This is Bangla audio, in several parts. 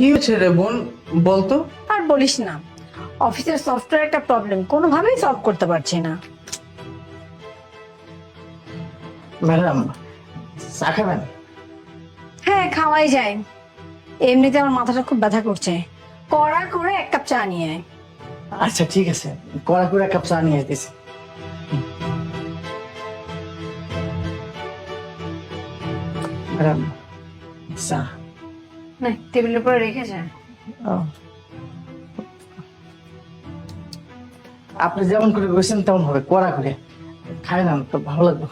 কি হয়েছে রে বোন? বলতো। আর বলিস না অফিসের সফটওয়্যার একটা প্রবলেম কোনোভাবেই সলভ করতে পারছি না। ম্যাডাম চা খাবেন? হ্যাঁ খাওয়াই যায়। এমনিতে আমার মাথাটা খুব ব্যথা করছে। কড়া করে এক কাপ চা নিয়ে আয়। আচ্ছা ঠিক আছে। কড়া করে এক কাপ চা নিয়ে আসতেছি। ম্যাডাম চা। নে টেবিলের উপরে রেখে যায় ও। আপনি যেমন করে বসেন তেমন হবে কড়া করে। খাই না তো ভালো লাগবে।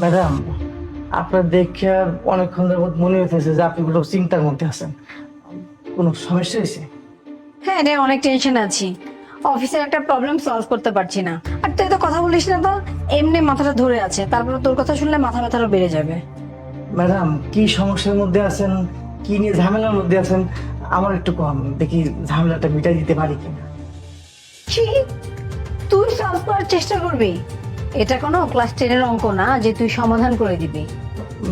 ম্যাডাম আপনার দেখে অনেকক্ষণ যাবত মনে হইতেছে যে আপনি কোনো চিন্তার মধ্যে আছেন। কোনো সমস্যা হয়েছে? হ্যাঁ রে অনেক টেনশন আছি। অফিসের একটা প্রবলেম সলভ করতে পারছি না। আর তুই তো কথা বলিস না তো এমনি মাথাটা ধরে আছে। তারপরে তোর কথা শুনলে মাথা ব্যথারও বেড়ে যাবে। ম্যাডাম কি সমস্যার মধ্যে আছেন? কি নিয়ে ঝামেলার মধ্যে আছেন? আমার একটু কম। দেখি ঝামেলাটা মিটাই দিতে পারি কিনা। তুই সলভ করার চেষ্টা করবি। এটা কোনো ক্লাস টেনের অঙ্ক না যে তুই সমাধান করে দিবি।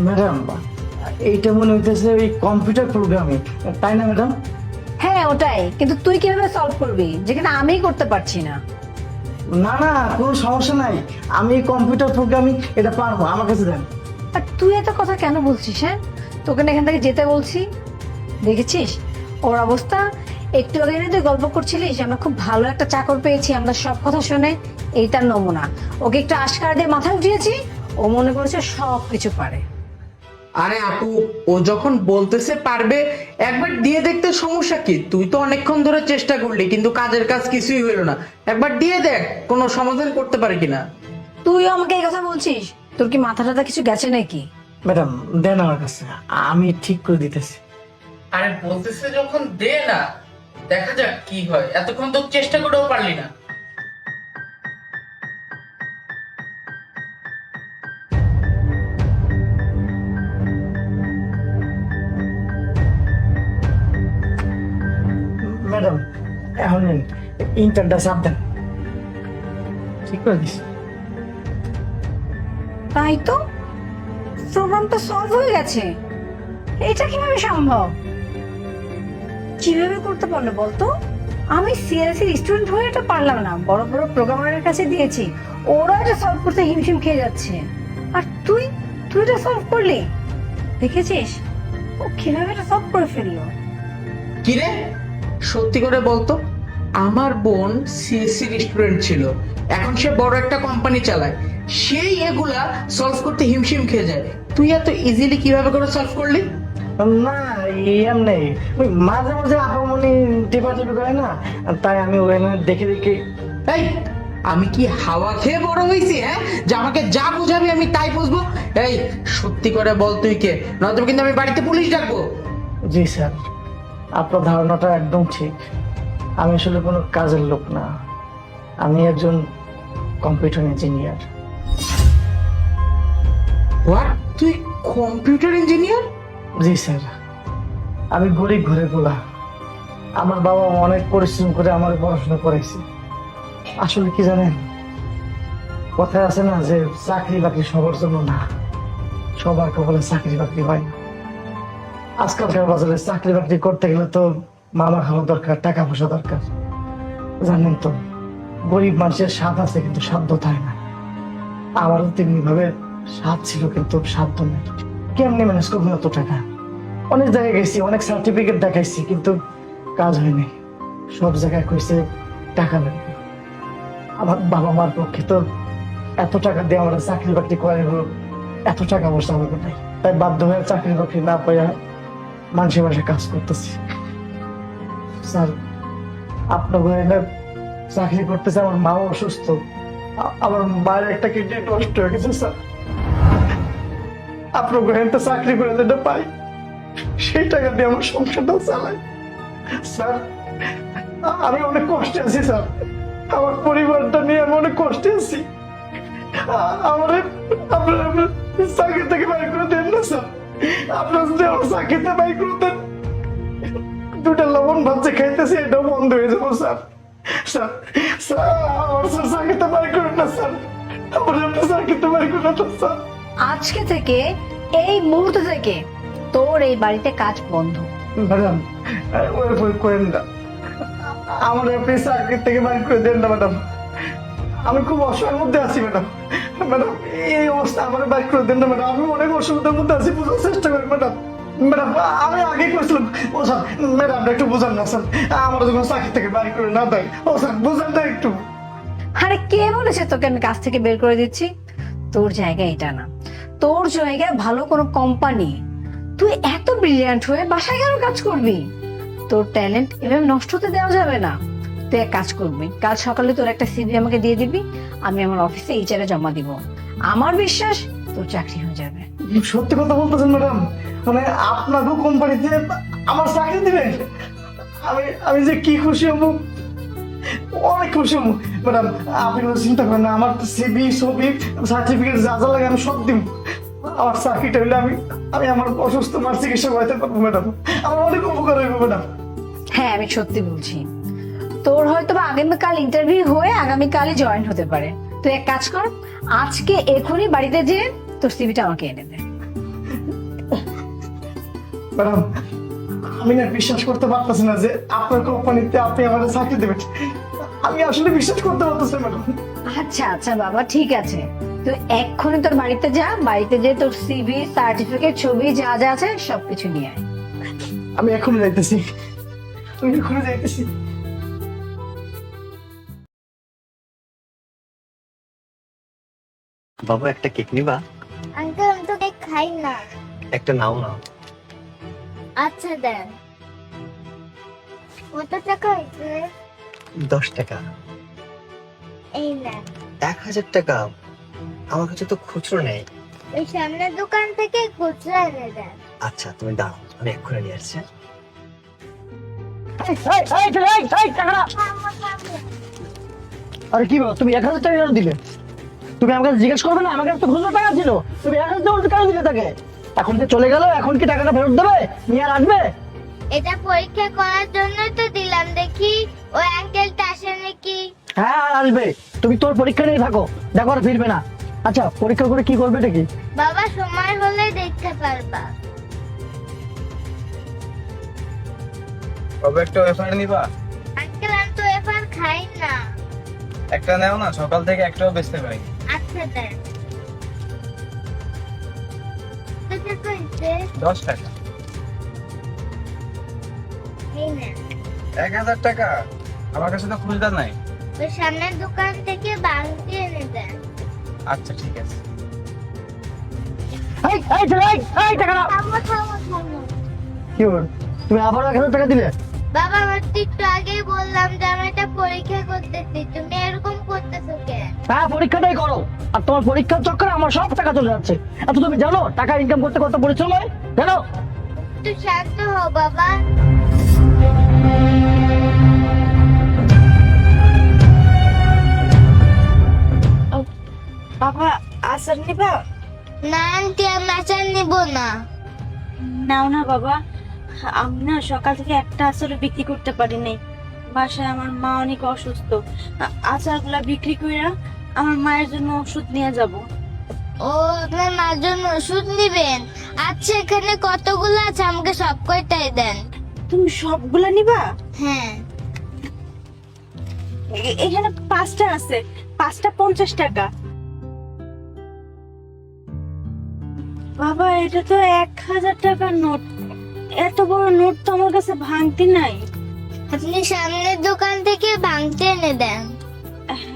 ম্যাডাম এইটা মনে হইতেছে ওই কম্পিউটার প্রোগ্রামিং তাই না ম্যাডাম? হ্যাঁ ওটাই। কিন্তু তুই কীভাবে সলভ করবি? যেখানে আমিই করতে পারছি না। না না কোনো সমস্যা নাই। আমি কম্পিউটার প্রোগ্রামিং এটা পারব। আমার কাছে দেন। আর তুই এত কথা কেন বলছিস হ্যাঁ? তোকে না এখান থেকে যেতে বলছি। দেখেছিস? ওর অবস্থা? একটু আগে তুই গল্প করছিলিস আমরা খুব ভালো একটা চাকর পেয়েছি আমরা সব কথা শুনে এই তার নমুনা। ওকে একটু আশকার দিয়ে মাথায় উঠিয়েছি ও মনে করেছে সব কিছু পারে। আরে আপু ও যখন বলতেছে পারবে একবার দিয়ে দেখতে সমস্যা কি? তুই তো অনেকক্ষণ ধরে চেষ্টা করলি কিন্তু কাজের কাজ কিছুই হইল না। একবার দিয়ে দেখ কোনো সমাধান করতে পারে কিনা। তুইও আমাকে এই কথা বলছিস? তোর কি মাথা টাথা কিছু গেছে নাকি? ম্যাডাম দেন আমার কাছে। আমি ঠিক করে দিতেছি। আরে বলতেছে যখন দে না দেখা যাক কি হয়। এতক্ষণ তো চেষ্টা করেও পারলি না। ম্যাডাম এখন ইন্টারটা দেন ঠিক করে দিস। তাই তো? প্রোগ্রামটা সলভ হয়ে গেছে। এটা কীভাবে সম্ভব? কীভাবে করতে পারল বলতো? আমি সিএলসির স্টুডেন্ট হয়ে এটা পারলাম না। বড় বড় প্রোগ্রামারের কাছে দিয়েছি। ওরা এটা সলভ করতে হিমশিম খেয়ে যাচ্ছে। আর তুই? তুই এটা সলভ করলি? দেখেছিস? ও কীভাবে এটা সলভ করে ফেলল? কি রে? সত্যি করে বলতো, আমার বোন সিএসসি স্টুডেন্ট ছিল। এখন সে বড় একটা কোম্পানি চালায়। সেই এগুলা সলভ করতে হিমশিম খেয়ে যায়। তুই এত ইজিলি কীভাবে করে সলভ করলি? না এমনি ওই মাঝে মাঝে আপামনি টেপা টেপি করে না তাই আমি ওখানে দেখে দেখে এই আমি কি হাওয়া খেয়ে বড় হয়েছি হ্যাঁ? যে আমাকে যা বুঝাবি আমি তাই বুঝব। এই সত্যি করে বল তুই কে? নয়তো কিন্তু আমি বাড়িতে পুলিশ ডাকবো। জি স্যার। আপনার ধারণাটা একদম ঠিক। আমি আসলে কোনো কাজের লোক না। আমি একজন কম্পিউটার ইঞ্জিনিয়ার। হোয়াট তুই কম্পিউটার ইঞ্জিনিয়ার জি, স্যার। আমি গরিব ঘরে গোলা আমার বাবা অনেক পরিশ্রম করে আমার পড়াশোনা করাইছে। আসলে কি জানেন? কথায় আছে না যে চাকরি বাকরি সবার জন্য না। সবার কপালে চাকরি বাকরি হয় না। আজকালকার বাজারে চাকরি বাকরি করতে গেলে তো মামা খাওয়া দরকার, টাকা পয়সা দরকার। জানেন তো, গরিব মানুষের স্বাদ আছে কিন্তু সাধ্য থাকে না। আমারও তেমনি ভাবে স্বাদ ছিল কিন্তু সাধ্য নেই কেমনি ম্যানেজ করব এত টাকা? অনেক জায়গায় গেছি, অনেক সার্টিফিকেট দেখাইছি, কিন্তু কাজ হয়নি। সব জায়গায় কইছে টাকা লাগবে। আমার বাবা মার পক্ষে তো এত টাকা দিয়ে আমরা চাকরি বাকরি করে হলো, এত টাকা পয়সা আমাকে নাই তাই বাধ্য হয়ে চাকরি বাকরি না পাইয়া মানুষের বাসায় কাজ করতেছি। স্যার, আপনার ঘরে চাকরি করতেছে, আমার মাও অসুস্থ। আমার মায়ের একটা কিডনি নষ্ট হয়ে গেছে, স্যার। আপনার ঘরে চাকরি করে যেটা পাই, সেই টাকা দিয়ে আমার সংসারটাও চালাই। স্যার, আমি অনেক কষ্টে আছি, স্যার। আমার পরিবারটা নিয়ে আমি অনেক কষ্টে আছি। আমার আপনার চাকরি থেকে করে দেন না, স্যার। আপনার যদি আমার চাকরিতে করে দেন দুটা লবণ যে খাইতেছি, এটাও বন্ধ হয়ে যাব, স্যার। স্যার স্যার, আমার স্যার চাকরিতে বাইর করেন না, স্যার। আমার আপনার চাকরিতে বাইর করেন না, স্যার। আজকে থেকে এই মুহূর্ত থেকে তোর এই বাড়িতে কাজ বন্ধ। ম্যাডাম ওই করেন না। আমার আপনি চাকরি থেকে বাইর করে দেন না ম্যাডাম। আমি খুব অসহায়ের মধ্যে আছি ম্যাডাম। ম্যাডাম এই অবস্থা আমার বাইর করে দেন না ম্যাডাম। আমি অনেক অসুবিধার মধ্যে আছি বোঝার চেষ্টা করি ম্যাডাম। ম্যাডাম আমি আগে করেছিলাম। ও স্যার ম্যাডাম একটু বোঝান না স্যার। আমার যখন চাকরি থেকে বাইর করে না দেয়। ও স্যার বোঝান না একটু। আরে কে বলেছে তোকে আমি কাজ থেকে বের করে দিচ্ছি? তোর জায়গা এটা না। তোর জায়গায় ভালো কোনো কোম্পানি তুই এত ব্রিলিয়ান্ট হয়ে বাসায় কেন কাজ করবি? তোর ট্যালেন্ট এভাবে নষ্ট হতে দেওয়া যাবে না। তুই এক কাজ করবি, কাল সকালে তোর একটা সিভি আমাকে দিয়ে দিবি, আমি আমার অফিসে এই এইচআরে জমা দিব। আমার বিশ্বাস তোর চাকরি হয়ে যাবে। সত্যি কথা বলতেছেন ম্যাডাম মানে আপনাকেও কোম্পানিতে আমার চাকরি দিবেন আমি আমি যে কি খুশি হব, অনেক খুশি হব। ম্যাডাম আপনি কোনো চিন্তা করেন না আমার সিবি ছবি সার্টিফিকেট যা যা লাগে আমি সব দিব। আমার চাকরিটা হলে আমি আমি আমার অসুস্থ মার চিকিৎসা করাতে পারব ম্যাডাম। আমার অনেক উপকার হইব ম্যাডাম। হ্যাঁ আমি সত্যি বলছি। তোর হয়তো বা আগামীকাল ইন্টারভিউ হয়ে আগামীকালই জয়েন হতে পারে। তুই এক কাজ কর আজকে এখনই বাড়িতে যে তোর সিভিটা আমাকে এনে দে। ম্যাডাম আমি না বিশ্বাস করতে পারতেছি না যে আপনার কোম্পানিতে আপনি আমাদের চাকরি দেবেন। আমি আসলে বিশ্বাস করতে পারতেছি না, ম্যাডাম আচ্ছা আচ্ছা বাবা ঠিক আছে। তুই এক্ষুনি তোর বাড়িতে যা বাড়িতে যে তোর সিভি সার্টিফিকেট ছবি যা যা আছে সবকিছু নিয়ে আয়। আমি এখনই যাইতেছি। আমি এখনই যাইতেছি। বাবু একটা কেক নিবা? আঙ্কেল আমি তো কেক খাই না। একটা নাও না আচ্ছা দেন। কত টাকা হয়েছে? দশ টাকা। এই এক হাজার টাকা? আমার কাছে তো খুচরো নেই। ওই সামনের দোকান থেকে খুচরা এনে দেন। আচ্ছা তুমি দাও আমি এক্ষুনি নিয়ে আসছি। আরে কি বল তুমি এক হাজার টাকা কেন দিলে? তুমি আমাকে জিজ্ঞেস করবে না আমার কাছে তো খুচরো টাকা ছিল। তুমি এক হাজার টাকা কেন দিলে তাকে? এখন যে চলে গেল এখন কি টাকাটা ফেরত দেবে? নিয়ে আর আসবে? এটা পরীক্ষা করার জন্য তো দিলাম দেখি ওই আঙ্কেলটা আসে নাকি? হ্যাঁ আসবে। তুমি তোর পরীক্ষা নিয়ে থাকো দেখো আর ফিরবে না। আচ্ছা পরীক্ষা করে কি করবে কি বাবা সময় হলে দেখতে পারবা। কবে একটা ওয়েফার নিবা। আঙ্কেল আমি তো এবার খাই না। একটা নাও না সকাল থেকে একটাও বেচতে পারি আচ্ছা দেন। দশ টাকা। এক হাজার টাকা? আমার কাছে তো খুচরা নাই। ওই সামনের দোকান থেকে এনে দেন। আচ্ছা ঠিক আছে। এই এই এই, এই টাকা দাও। থামো থামো থামো। কি বল তুমি আবার এক হাজার টাকা দিলে? বাবা আমার একটু আগেই বললাম যে আমি একটা পরীক্ষা করতেছি। তুমি এরকম করতেছো কেন হ্যাঁ পরীক্ষাটাই করো। আর তোমার পরীক্ষার চক্করে আমার সব টাকা চলে যাচ্ছে। আচ্ছা তুমি জানো টাকা ইনকাম করতে কত পরিশ্রম হয়? জানো? একটু শান্ত হও বাবা। বাবা আচার নিবা? না আন্টি আমি আচার নিব না। নাও না বাবা আমি না সকাল থেকে একটা আচারও বিক্রি করতে পারি নাই। বাসায় আমার মা অনেক অসুস্থ। আচারগুলা বিক্রি করে আমার মায়ের জন্য ওষুধ নিয়ে যাব। ও আপনার মার জন্য ওষুধ নিবেন? আচ্ছা এখানে কতগুলো আছে? আমাকে সব কয়টাই দেন। তুমি সবগুলা নিবা? হ্যাঁ। এখানে পাঁচটা আছে। পাঁচটা পঞ্চাশ টাকা। বাবা এটা তো এক হাজার টাকার নোট। এত বড় নোট তো আমার কাছে ভাঙতি নাই। আপনি সামনের দোকান থেকে ভাঙতে এনে দেন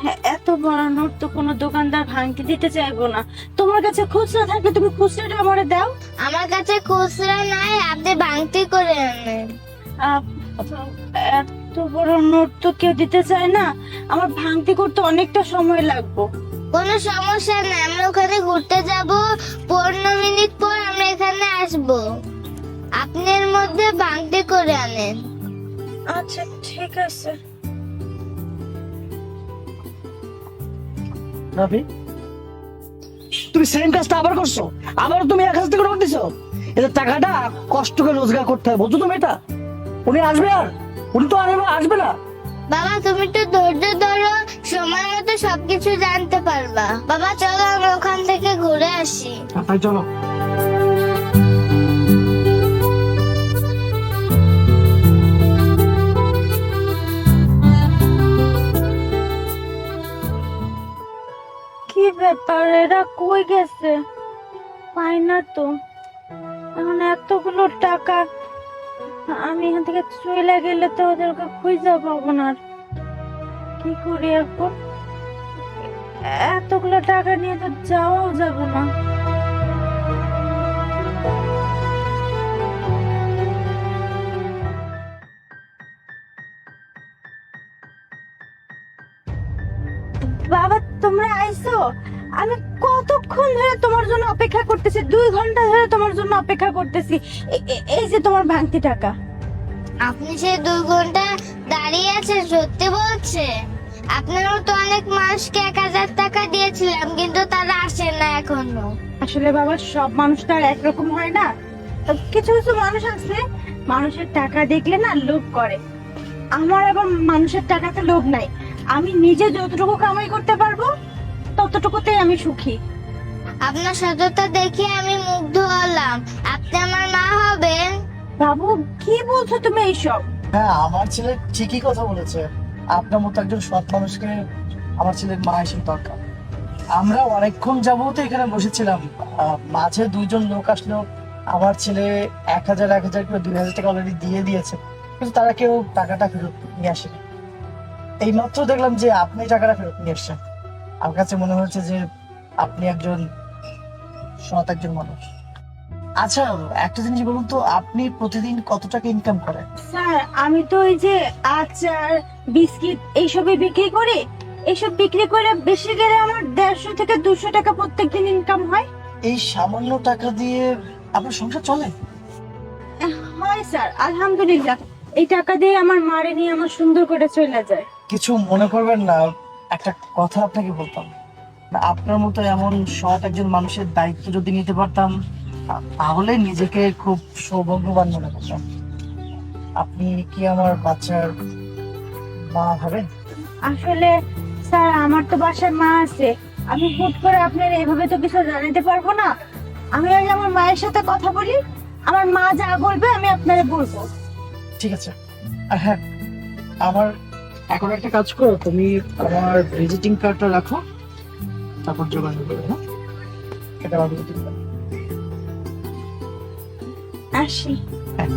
হ্যাঁ, এত বড় নোট তো কোনো দোকানদার ভাঙতে দিতে চাইব না। তোমার কাছে খুচরা থাকলে তুমি খুচরাটা আমারে দাও। আমার কাছে খুচরা নাই আপনি ভাঙতে করে আনেন। এত বড় নোট তো কেউ দিতে চায় না। আমার ভাঙতি করতে অনেকটা সময় লাগবে। কোনো সমস্যা নেই আমরা ওখানে ঘুরতে যাব পনেরো মিনিট পর আমরা এখানে আসব। আপনার মধ্যে ভাঙতে করে আনেন। আচ্ছা ঠিক আছে। রাফি তুমি সেম কাজটা আবার করছ? আবার তুমি এক হাজার টাকা নোট দিছো? এটা টাকাটা কষ্ট করে রোজগার করতে হয় বুঝছ তুমি এটা? উনি আসবে আর? উনি তো আর আসবে না। বাবা তুমি তো ধৈর্য ধরো সময় মতো সবকিছু জানতে পারবা। বাবা চলো আমি ওখান থেকে ঘুরে আসি। তাই চলো। কি ব্যাপার? এরা কই গেছে? পাই না তো। এখন এতগুলো টাকা আমি এখান থেকে চলে গেলে তো ওদেরকে খুঁজে পাবো না কি করি এখন? এতগুলো টাকা নিয়ে তো যাওয়াও যাবে না। বাবা তোমরা আইছো আমি কতক্ষণ ধরে তোমার জন্য অপেক্ষা করতেছি দুই ঘণ্টা ধরে তোমার জন্য অপেক্ষা করতেছি। এই যে তোমার ভাঙতি টাকা। আপনি সে দুই ঘণ্টা দাঁড়িয়ে আছেন সত্যি বলছে? আপনারও তো অনেক মানুষকে এক হাজার টাকা দিয়েছিলাম কিন্তু তারা আসে না এখনও। আসলে বাবা সব মানুষ তো আর একরকম হয় না। কিছু কিছু মানুষ আছে মানুষের টাকা দেখলে না লোভ করে। আমার আবার মানুষের টাকাতে লোভ নাই। আমি নিজে যতটুকু কামাই করতে পারব ততটুকুতেই আমি সুখী। আপনার সততা দেখে আমি মুগ্ধ হলাম। আপনি আমার মা হবেন। বাবু কি বলছো তুমি এইসব? হ্যাঁ আমার ছেলে ঠিকই কথা বলেছে। আপনার মতো একজন সৎ মানুষকে আমার ছেলের মা হিসেবে দরকার। আমরা অনেকক্ষণ যাবত এখানে বসেছিলাম। আহ, মাঝে দুজন লোক আসলো। আমার ছেলে এক হাজার এক হাজার করে দুই হাজার টাকা অলরেডি দিয়ে দিয়েছে। কিন্তু তারা কেউ টাকাটা ফেরত নিয়ে আসেনি। এই মাত্র দেখলাম যে আপনি টাকাটা ফেরত নিয়ে এসছেন আমার কাছে মনে হচ্ছে যে আপনি একজন সৎ একজন মানুষ। আচ্ছা একটা জিনিস বলুন তো আপনি প্রতিদিন কত টাকা ইনকাম করেন? স্যার আমি তো ওই যে আচার বিস্কিট এইসবই বিক্রি করি। এইসব বিক্রি করে বেশি গেলে আমার দেড়শো থেকে দুশো টাকা প্রত্যেকদিন ইনকাম হয়। এই সামান্য টাকা দিয়ে আপনার সংসার চলে? হয় স্যার আলহামদুলিল্লাহ। এই টাকা দিয়ে আমার মারে নিয়ে আমার সুন্দর করে চলে যায়। কিছু মনে করবেন না একটা কথা আপনাকে বলতাম। না, আপনার মতো এমন সৎ একজন মানুষের দায়িত্ব যদি নিতে পারতাম তাহলে নিজেকে খুব সৌভাগ্যবান মনে করতাম। আপনি কি আমার বাচ্চার মা হবেন আসলে স্যার আমার তো বাসায় মা আছে। আমি হুট করে আপনার এভাবে তো কিছু জানাতে পারব না। আমি আগে আমার মায়ের সাথে কথা বলি আমার মা যা বলবে আমি আপনারে বলব। ঠিক আছে। আর হ্যাঁ আমার এখন একটা কাজ করো তুমি আমার ভিজিটিং কার্ডটা রাখো তারপর যোগাযোগ করো হ্যাঁ? এটা আমার ভিজিটিং কার্ড আসি। হ্যাঁ।